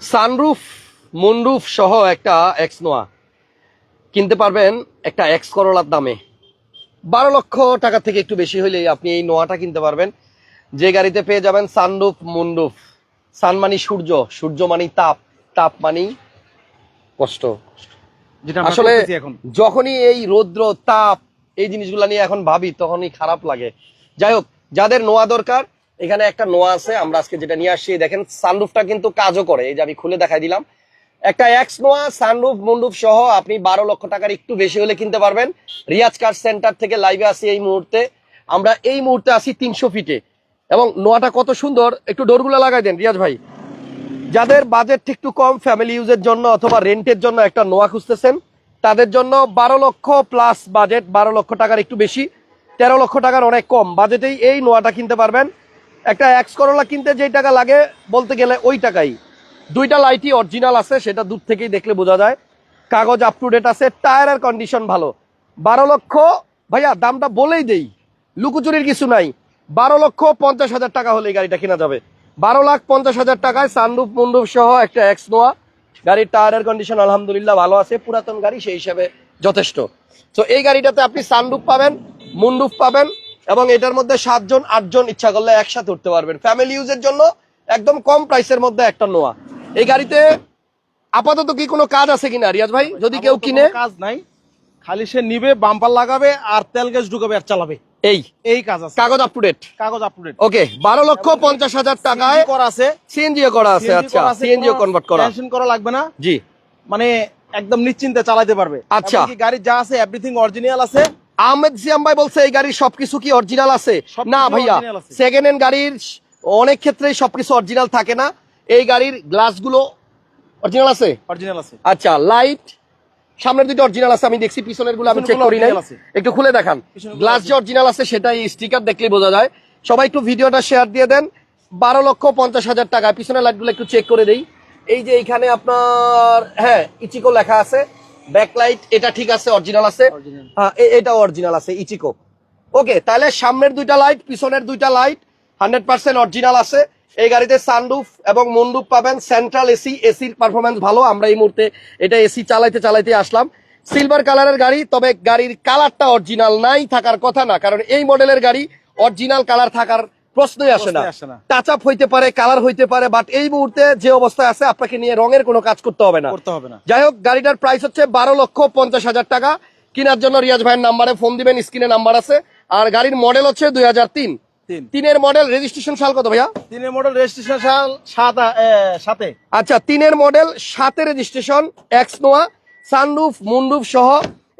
Sunroof moonroof সহ একটা x নোয়া। কিনতে পারবেন একটা এক্স করলার দামে। বারো লক্ষ টাকা থেকে একটু বেশি হইলেই আপনি এই নোয়াটা কিনতে পারবেন। যে গাড়িতে পেয়ে যাবেন সানরুফ মুনরুফ। সান মানি সূর্য সূর্য মানি তাপ তাপ মানি কষ্ট। যেটা আসলে যখনই এই রৌদ্র তাপ এই জিনিসগুলো নিয়ে এখন ভাবি তখনই খারাপ লাগে। যাই হোক যাদের নোয়া দরকার এখানে একটা নোয়া আছে, আমরা আজকে যেটা নিয়ে আসছি দেখেন সানরুফটা কিন্তু কাজও করে, এই যে আমি খুলে দেখাই দিলাম। একটা এক্স নোয়া সানরুফ মুন্ডুফ সহ আপনি বারো লক্ষ টাকার একটু বেশি হলে কিনতে পারবেন। রিয়াজ কার সেন্টার থেকে লাইভে আসি এই মুহূর্তে। আমরা এই মুহূর্তে আসি তিনশো ফিটে এবং নোয়াটা কত সুন্দর, একটু ডোরগুলো লাগাই দেন রিয়াজ ভাই। যাদের বাজেট একটু কম ফ্যামিলি ইউজের জন্য অথবা রেন্টের জন্য একটা নোয়া খুঁজতেছেন, তাদের জন্য বারো লক্ষ প্লাস বাজেট বারো লক্ষ টাকার একটু বেশি, তেরো লক্ষ টাকার অনেক কম। বাজেটেই এই নোয়াটা কিনতে পারবেন। একটা এক্স করোলা কিনতে যেই টাকা লাগে বলতে গেলে ওই টাকাই। দুইটা লাইটই অরিজিনাল আছে, সেটা দূর থেকেই দেখলে বোঝা যায়। কাগজ আপ টু ডেট আছে টায়ারের কন্ডিশন ভালো। বারো লক্ষ, ভাইয়া, দামটা বলেই দেই। লুকোচুরির কিছু নাই। বারো লক্ষ পঞ্চাশ হাজার টাকা হলে গাড়িটা কেনা যাবে। বারো লাখ পঞ্চাশ হাজার টাকায় সানরুফ মুন্ডুফ সহ একটা এক্স নোয়া গাড়ির টায়ারের কন্ডিশন আলহামদুলিল্লাহ ভালো আছে। পুরাতন গাড়ি, সেই হিসাবে যথেষ্ট। তো এই গাড়িটাতে আপনি সানরুফ পাবেন মুন্ডুফ পাবেন। এবং এটার মধ্যে সাতজন আটজন ইচ্ছা করলে একসাথে উঠতে পারবেন। ফ্যামিলি ইউজের জন্য একদম কম প্রাইসের মধ্যে একটা নোয়া। এই গাড়িতে আপাতত কি কোনো কাজ আছে কিনা রিয়াজ ভাই? যদি কেউ কিনে কাজ নাই। খালি সে নিবে বাম্পার লাগাবে আর তেল গ্যাস ঢুকাবে আর চালাবে। এই। এই কাজ আছে। কাগজ আপ টু ডেট কাগজ আপ টু ডেট ওকে বারো লক্ষ পঞ্চাশ হাজার টাকায় করা আছে। সিএনজিও করা আছে আচ্ছা সিএনজিও কনভার্ট করা। টেনশন করা লাগবে না। জি। মানে একদম নিশ্চিন্তে চালাতে পারবে। আচ্ছা। গাড়ি যা আছে এভরিথিং অরিজিনাল আছে। আহমেদ সিয়াম ভাই বলছে এই গাড়ির সবকিছু কি অরিজিনাল আছে? না ভাইয়া সেকেন্ড হ্যান্ড গাড়ির অনেক ক্ষেত্রেই সবকিছু অরিজিনাল থাকে না। এই গাড়ির গ্লাসগুলো অরিজিনাল আছে? অরিজিনাল আছে। আচ্ছা লাইট সামনের দুটো অরিজিনাল আছে আমি দেখছি পিছনেরগুলো আমি চেক করি নাই। একটু খুলে দেখান। গ্লাস যে অরিজিনাল আছে সেটা স্টিকার দেখলেই বোঝা যায়। সবাই একটু ভিডিওটা শেয়ার দিয়ে দেন। বারো লক্ষ পঞ্চাশ হাজার টাকা। পিছনের লাইটগুলো একটু চেক করে দেই। এই যে এখানে আপনার হ্যাঁ ইচিকো লেখা আছে। ব্যাকলাইট এটা ঠিক আছে অরিজিনাল আছে। Original। হ্যাঁ এ- এটাও অরিজিনাল আছে ইচিকো। ওকে তাহলে সামনের দুইটা লাইট পিছনের দুইটা লাইট হান্ড্রেড পার্সেন্ট অরিজিনাল আছে। এই গাড়িতে সানরুফ এবং মুন্ডুপ পাবেন সেন্ট্রাল এসি এসির পারফরমেন্স ভালো। আমরা এই মুহূর্তে এটা এসি চালাইতে চালাইতে আসলাম। সিলভার কালারের গাড়ি তবে গাড়ির কালারটা অরিজিনাল নাই থাকার কথা না। কারণ এই মডেলের গাড়ি অরিজিনাল কালার থাকার প্রশ্নই আসে না। টাচ আপ হইতে পারে কালার হইতে পারে বাট এই মুহূর্তে যে অবস্থায় আছে আপনাকে নিয়ে রঙের কোনো কাজ করতে হবে না। যাই হোক গাড়িটার প্রাইস হচ্ছে বারো লক্ষ পঞ্চাশ হাজার টাকা। কেনার জন্য রিয়াজ ভাইয়ের নাম্বারে ফোন দিবেন স্ক্রিনে নাম্বার আছে। আর গাড়ির মডেল হচ্ছে দুই হাজার তিন। তিন। তিনের মডেল রেজিস্ট্রেশন সাল কত ভাইয়া? তিনের মডেল রেজিস্ট্রেশন সাল সাত সাতে। আচ্ছা তিনের মডেল সাতের registration X Noah sunroof moonroof সহ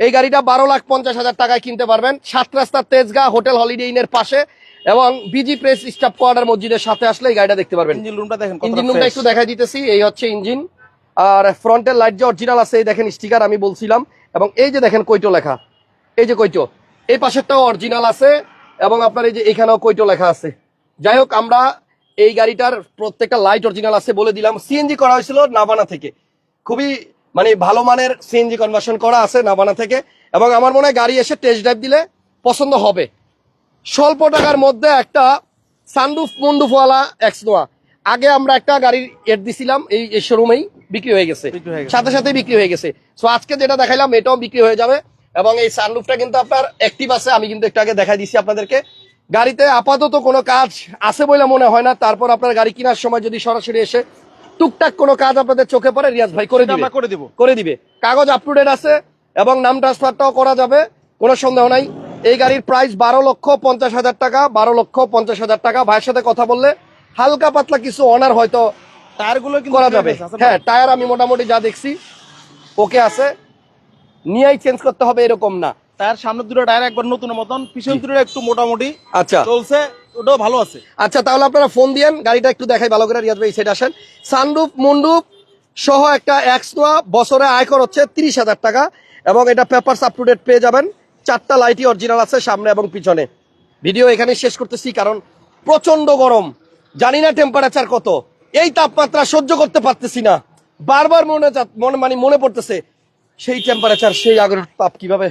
এই গাড়িটা বারো লাখ পঞ্চাশ হাজার টাকায় কিনতে পারবেন। সাত রাস্তার তেজগা হোটেল হলিডে ইনের পাশে এবং বিজি প্রেস স্টাফ কোয়ার্টার মসজিদের সাথে আসলে এই গাড়িটা দেখতে পারবেন। ইঞ্জিন রুমটা দেখেন ইঞ্জিন রুমটা একটু দেখাই দিতেছি এই হচ্ছে ইঞ্জিন। আর ফ্রন্টের লাইট যে অরিজিনাল আছে এই দেখেন স্টিকার আমি বলছিলাম। এবং এই যে দেখেন কৈটো লেখা। এই যে কৈটো। এই পাশেরটাও অরিজিনাল আছে এবং আপনার এই যে এখানেও কৈটো লেখা আছে। যাই হোক আমরা এই গাড়িটার প্রত্যেকটা লাইট অরিজিনাল আছে বলে দিলাম। সিএনজি করা হয়েছিল নাবানা থেকে। খুবই মানে ভালো মানের সিএনজি কনভার্সন করা আছে নাবানা থেকে এবং আমার মনে হয় গাড়ি এসে টেস্ট ড্রাইভ দিলে পছন্দ হবে। স্বল্প টাকার মধ্যে একটা সানরুফ মুন্ডুফওয়ালা এক্স নোয়া আগে আমরা একটা গাড়ির এড দিছিলাম এই শোরুমেই বিক্রি হয়ে গেছে। বিক্রি হয়ে গেছে। সাথে সাথে বিক্রি হয়ে গেছে। সো আজকে যেটা দেখাইলাম এটাও বিক্রি হয়ে যাবে এবং এই সানরুফটা কিন্তু আপনার অ্যাক্টিভ আছে আমি কিন্তু একটু আগে দেখাই দিছি আপনাদেরকে। গাড়িতে আপাতত কোনো কাজ আছে বলে মনে হয় না তারপর আপনার গাড়ি কেনার সময় যদি সরাসরি এসে টুকটাক কোনো কাজ আপনাদের চোখে পড়ে রিয়াজ ভাই করে দিবে। করে দিব। করে দিবে। কাগজ আপ টু ডেট আছে এবং নাম ট্রান্সফারটাও করা যাবে কোনো সন্দেহ নাই। এই গাড়ির প্রাইস বারো লক্ষ পঞ্চাশ হাজার টাকা বারো লক্ষ পঞ্চাশ হাজার টাকা। ভাইয়ের সাথে কথা বললে হালকা পাতলা কিছু অনার হয়তো টায়ারগুলো কিন্তু করা যাবে? হ্যাঁ টায়ার আমি মোটামুটি যা দেখছি ওকে আছে। নিয়েই চেঞ্জ করতে হবে এরকম না। টায়ার সামনের দুটো টায়ার একবার নতুন মতন পিছন দুটো একটু মোটামুটি আচ্ছা। চলছে। ওটাও ভালো আছে। আচ্ছা তাহলে আপনারা ফোন গাড়িটা একটু দেখাই, ভালো করে রিয়াজ ভাই আসেন। মুন্ডুপ সহ একটা বছরে আয়কর হচ্ছে তিরিশ হাজার টাকা এবং এটা পেপারস আপ টু ডেট পেয়ে যাবেন। চারটা লাইটই অরিজিনাল আছে সামনে এবং পিছনে। ভিডিও এখানে শেষ করতেছি, কারণ প্রচণ্ড গরম। জানি না টেম্পারেচার কত। এই তাপমাত্রা সহ্য করতে পারতেছি না। বারবার মনে মনে মানে মনে পড়তেছে, সেই টেম্পারেচার সেই আগের তাপ কীভাবে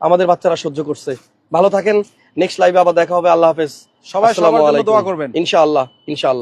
আমাদের বাচ্চারা সহ্য করছে। ভালো থাকেন। নেক্সট লাইভে আবার দেখা হবে। আল্লাহ হাফেজ। সবাই সবার জন্য দোয়া করবেন। ইনশাআল্লাহ ইনশাআল্লাহ।